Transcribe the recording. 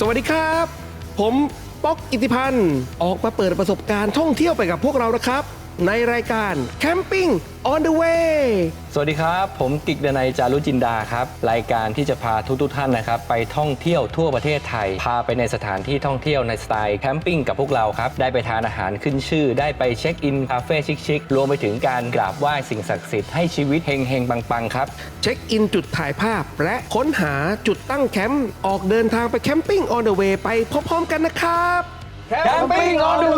สวัสดีครับ ผมป๊อกอิทธิพันธ์ออกมาเปิดประสบการณ์ท่องเที่ยวไปกับพวกเรานะครับ ในรายการ Camping on the way สวัสดีครับ ผมกิกเดนัยจารุจินดาครับ รายการที่จะพาทุกๆท่านนะครับ ไปท่องเที่ยวทั่วประเทศไทย พาไปในสถานที่ท่องเที่ยวในสไตล์แคมปิ้งกับพวกเราครับ ได้ไปทานอาหารขึ้นชื่อ ได้ไปเช็คอินคาเฟ่ชิคๆรวมไปถึงการกราบไหว้สิ่งศักดิ์สิทธิ์ให้ชีวิตเฮงๆปังๆครับ เช็คอินจุดถ่ายภาพ และค้นหาจุดตั้งแคมป์ออกเดินทางไป Camping on the way ไปพร้อมๆกันนะครับ Camping on the way